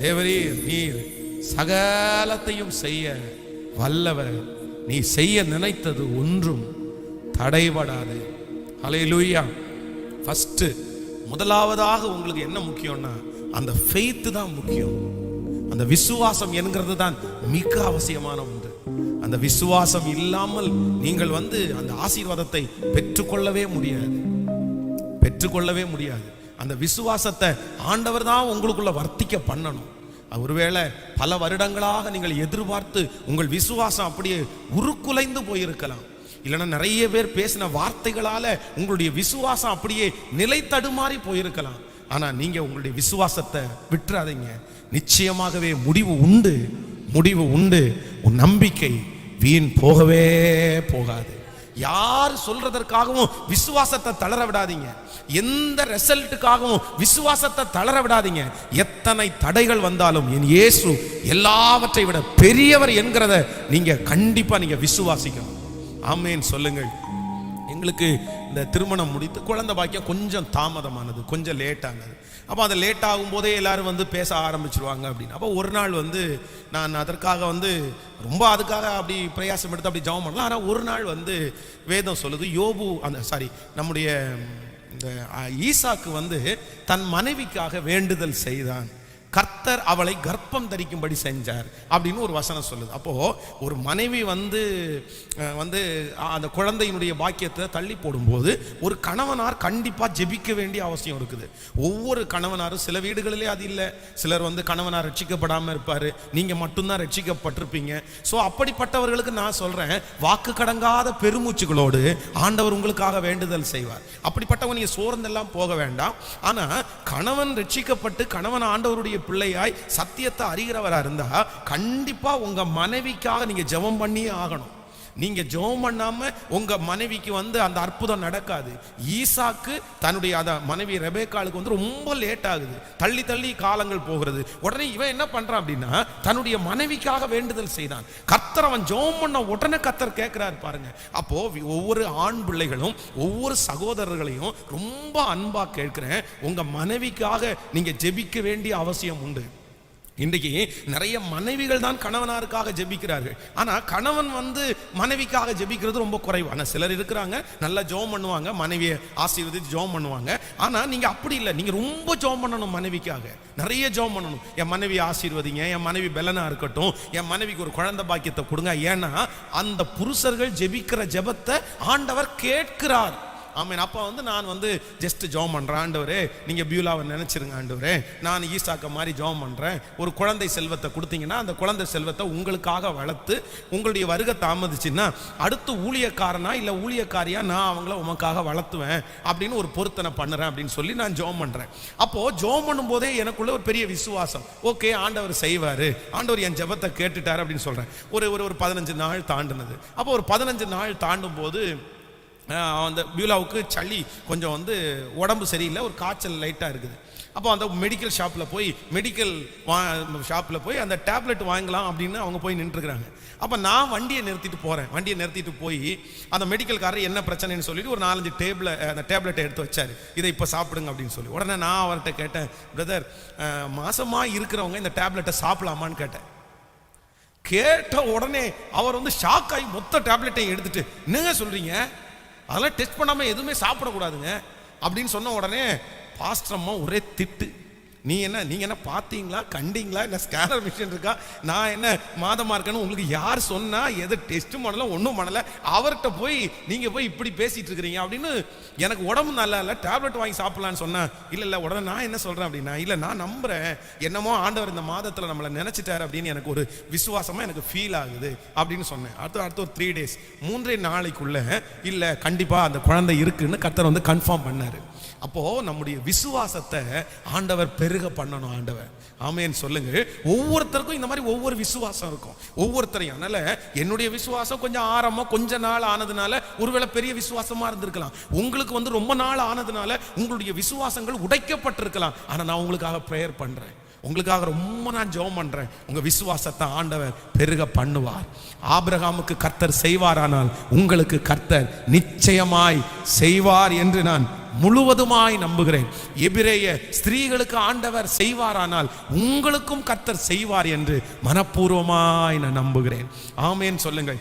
தேவரீர் நீர் சகலத்தையும் செய்ய வல்லவர். நீ செய்ய நினைத்தது ஒன்றும் தடைபடாது. அலையிலூயா ஃபஸ்ட்டு முதலாவதாக உங்களுக்கு என்ன முக்கியம்னா அந்த ஃபெய்த் தான் முக்கியம். அந்த விசுவாசம் என்கிறது தான் மிக அவசியமான ஒன்று. அந்த விசுவாசம் இல்லாமல் நீங்கள் வந்து அந்த ஆசீர்வாதத்தை பெற்றுக்கொள்ளவே முடியாது. பெற்றுக்கொள்ளவே முடியாது. அந்த விசுவாசத்தை ஆண்டவர் தான் உங்களுக்குள்ள வர்த்திக்க பண்ணணும். ஒருவேளை பல வருடங்களாக நீங்கள் எதிர்பார்த்து உங்கள் விசுவாசம் அப்படியே உருக்குலைந்து போயிருக்கலாம். இல்லைன்னா நிறைய பேர் பேசின வார்த்தைகளால உங்களுடைய விசுவாசம் அப்படியே நிலை தடுமாறி போயிருக்கலாம். ஆனா நீங்க உங்களுடைய விசுவாசத்தை விட்டுறாதீங்க. நிச்சயமாகவே முடிவு உண்டு. முடிவு உண்டு. உன் நம்பிக்கை வீண் போகவே போகாது. யார் சொல்றதற்காகவும் விசுவாசத்தை தளர விடாதீங்க. எந்த ரிசல்ட்டுக்காகவும் விசுவாசத்தை தளர விடாதீங்க. எத்தனை தடைகள் வந்தாலும் என் இயேசு எல்லாவற்றை விட பெரியவர் என்கிறத நீங்க கண்டிப்பா நீங்க விசுவாசிக்கணும். ஆமேன்னு சொல்லுங்கள். எங்களுக்கு இந்த திருமணம் முடித்து குழந்தை பாக்கியம் கொஞ்சம் தாமதமானது கொஞ்சம் லேட் ஆனது. அப்போ அது லேட் ஆகும் போதே எல்லாரும் வந்து பேச ஆரம்பிச்சிருவாங்க அப்படின்னு. அப்போ ஒரு நாள் வந்து நான் அதற்காக வந்து ரொம்ப அதுக்காக அப்படி பிரயாசம் எடுத்து அப்படி ஜபம் பண்ணலாம் ஆனால் ஒரு நாள் வந்து வேதம் சொல்லுது யோபு அந்த சாரி நம்முடைய இந்த ஈசாக்கு வந்து தன் மனைவிக்காக வேண்டுதல் செய்தான். கர்த்தர் அவளை கர்ப்பம் தரிக்கும்படி செஞ்சார் அப்படின்னு ஒரு வசனம் சொல்லுது. அப்போ ஒரு மனைவி வந்து வந்து அந்த குழந்தையினுடைய பாக்கியத்தை தள்ளி போடும்போது ஒரு கணவனார் கண்டிப்பா ஜெபிக்க வேண்டிய அவசியம் இருக்குது. ஒவ்வொரு கணவனாரும் சில வீடுகளிலே அது இல்லை. சிலர் வந்து கணவனார் ரட்சிக்கப்படாம இருப்பாரு. நீங்க மட்டும்தான் ரட்சிக்கப்பட்டிருப்பீங்க. ஸோ அப்படிப்பட்டவர்களுக்கு நான் சொல்றேன் வாக்கு கடங்காத பெருமூச்சுகளோடு ஆண்டவர் உங்களுக்காக வேண்டுதல் செய்வார். அப்படிப்பட்டவன் நீங்க சோர்ந்தெல்லாம் போக வேண்டாம். ஆனா கணவன் ரட்சிக்கப்பட்டு கணவன் ஆண்டவருடைய பிள்ளையாய் சத்தியத்தை அறிகிறவரா இருந்தா கண்டிப்பா உங்க மனைவிக்காக நீங்க ஜெபம் பண்ணியே ஆகணும். நீங்கள் ஜெபம் பண்ணாமல் உங்க மனைவிக்கு வந்து அந்த அற்புதம் நடக்காது. ஈசாக்கு தன்னுடைய அத மனைவி ரெபேக்காளுக்கு வந்து ரொம்ப லேட் ஆகுது. தள்ளி தள்ளி காலங்கள் போகிறது. உடனே இவன் என்ன பண்றான் அப்படின்னா தன்னுடைய மனைவிக்காக வேண்டுதல் செய்தான். கத்தர் அவன் ஜெபம் பண்ண உடனே கத்தர் கேட்குறாரு பாருங்க. அப்போ ஒவ்வொரு ஆண் பிள்ளைகளும் ஒவ்வொரு சகோதரர்களையும் ரொம்ப அன்பாக கேட்குறேன். உங்க மனைவிக்காக நீங்க ஜெபிக்க வேண்டிய அவசியம் உண்டு. இன்றைக்கு நிறைய மனைவிகள் தான் கணவனாருக்காக ஜெபிக்கிறார்கள். ஆனால் கணவன் வந்து மனைவிக்காக ஜெபிக்கிறது ரொம்ப குறைவு. ஆனால் சிலர் இருக்கிறாங்க நல்லா ஜெபம் பண்ணுவாங்க மனைவியை ஆசீர்வதித்து ஜோம் பண்ணுவாங்க. ஆனால் நீங்கள் அப்படி இல்லை. நீங்கள் ரொம்ப ஜோம் பண்ணணும் மனைவிக்காக. நிறைய ஜெபம் பண்ணணும். என் மனைவி ஆசீர்வதிங்க என் மனைவி பெலனா இருக்கட்டும் என் மனைவிக்கு ஒரு குழந்தை பாக்கியத்தை கொடுங்க. ஏன்னா அந்த புருஷர்கள் ஜெபிக்கிற ஜெபத்தை ஆண்டவர் கேட்கிறார். ஆமீன். அப்போ வந்து நான் வந்து ஜஸ்ட் ஜெபம் பண்ணுறேன் ஆண்டவரே. நீங்கள் பியூலாவை நினச்சிருங்க ஆண்டவரே. நான் ஈசாக்க மாதிரி ஜெபம் பண்ணுறேன் ஒரு குழந்தை செல்வத்தை கொடுத்தீங்கன்னா அந்த குழந்தை செல்வத்தை உங்களுக்காக வளர்த்து உங்களுடைய வருகை தாமதிச்சுன்னா அடுத்து ஊழியக்காரனா இல்லை ஊழியக்காரியாக நான் அவங்கள உமக்காக வளர்த்துவேன் அப்படின்னு ஒரு பொருத்தனை பண்ணுறேன் அப்படின்னு சொல்லி நான் ஜெபம் பண்ணுறேன் அப்போது ஜெபம் பண்ணும்போதே எனக்குள்ள ஒரு பெரிய விசுவாசம். ஓகே ஆண்டவர் செய்வார். ஆண்டவர் என் ஜெபத்தை கேட்டுட்டார் அப்படின்னு சொல்கிறேன் ஒரு ஒரு ஒரு பதினஞ்சு நாள் தாண்டினது. அப்போ ஒரு பதினஞ்சு நாள் தாண்டும் போது அந்த பியூலாவுக்கு சளி கொஞ்சம் வந்து உடம்பு சரியில்லை ஒரு காய்ச்சல் லைட்டாக இருக்குது. அப்போ அந்த மெடிக்கல் ஷாப்பில் போய் மெடிக்கல் வா ஷாப்பில் போய் அந்த டேப்லெட் வாங்கலாம் அப்படின்னு அவங்க போய் நின்றுக்கிறாங்க அப்போ நான் வண்டியை நிறுத்திட்டு போகிறேன் வண்டியை நிறுத்திட்டு போய் அந்த மெடிக்கல்காரர் என்ன பிரச்சனைன்னு சொல்லிட்டு ஒரு நாலஞ்சு டேபிளை அந்த டேப்லெட்டை எடுத்து வச்சாரு. இதை இப்போ சாப்பிடுங்க அப்படின்னு சொல்லி. உடனே நான் அவர்கிட்ட கேட்டேன் பிரதர் மாசமாக இருக்கிறவங்க இந்த டேப்லெட்டை சாப்பிடலாமான்னு கேட்டேன். கேட்ட உடனே அவர் வந்து ஷாக் ஆகி மொத்த டேப்லெட்டையும் எடுத்துட்டு என்னங்க சொல்கிறீங்க அதெல்லாம் டெஸ்ட் பண்ணாமல் எதுவுமே சாப்பிடக்கூடாதுங்க. அப்படின்னு சொன்ன உடனே பாஸ்டர் அம்மா ஒரே திட்டு. நீ என்ன நீங்க என்ன பார்த்தீங்களா கண்டிங்களா என்ன ஸ்கேனர் மிஷின் இருக்கா? நான் என்ன மாதமா இருக்கேன்னு உங்களுக்கு யார் சொன்னா எது டெஸ்ட் பண்ணல ஒன்றும் பண்ணல. அவர்கிட்ட போய் நீங்க போய் இப்படி பேசிட்டு இருக்கிறீங்க அப்படின்னு எனக்கு உடம்பு நல்லா இல்லை டேப்லெட் வாங்கி சாப்பிடலான்னு சொன்னேன். இல்லை இல்லை உடனே நான் என்ன சொல்றேன் அப்படின்னா இல்லை நான் நம்புறேன். என்னமோ ஆண்டவர் இந்த மாதத்தில் நம்மளை நினைச்சிட்டாரு அப்படின்னு எனக்கு ஒரு விசுவாசமா எனக்கு ஃபீல் ஆகுது அப்படின்னு சொன்னேன். அடுத்து அடுத்து ஒரு த்ரீ டேஸ் மூன்றே நாளைக்குள்ள இல்லை கண்டிப்பா அந்த குழந்தை இருக்குன்னு கர்த்தர் வந்து கன்ஃபார்ம் பண்ணாரு. அப்போ நம்முடைய விசுவாசத்தை ஆண்டவர் பெருக பண்ணணும் ஆண்டவன் ஆமேன்னு சொல்லுங்க. ஒவ்வொருத்தருக்கும் இந்த மாதிரி ஒவ்வொரு விசுவாசம் இருக்கும். ஒவ்வொருத்தரையும். அதனால என்னுடைய விசுவாசம் கொஞ்சம் ஆரம்பம் கொஞ்ச நாள் ஆனதுனால ஒருவேளை பெரிய விசுவாசமா இருந்திருக்கலாம். உங்களுக்கு வந்து ரொம்ப நாள் ஆனதுனால உங்களுடைய விசுவாசங்கள் உடைக்கப்பட்டிருக்கலாம். ஆனா நான் உங்களுக்காக ப்ரேயர் பண்றேன். உங்களுக்காக ரொம்ப நான் ஜெபம் பண்றேன். உங்க விசுவாசத்தை ஆண்டவர் பெருக பண்ணுவார். ஆபிரகாமுக்கு கர்த்தர் செய்வாரானால் உங்களுக்கு கர்த்தர் நிச்சயமாய் செய்வார் என்று நான் முழுவதுமாய் நம்புகிறேன். எபிரேய ஸ்திரீகளுக்கு ஆண்டவர் செய்வாரானால் உங்களுக்கும் கர்த்தர் செய்வார் என்று மனப்பூர்வமாய் நான் நம்புகிறேன். ஆமேன் சொல்லுங்கள்.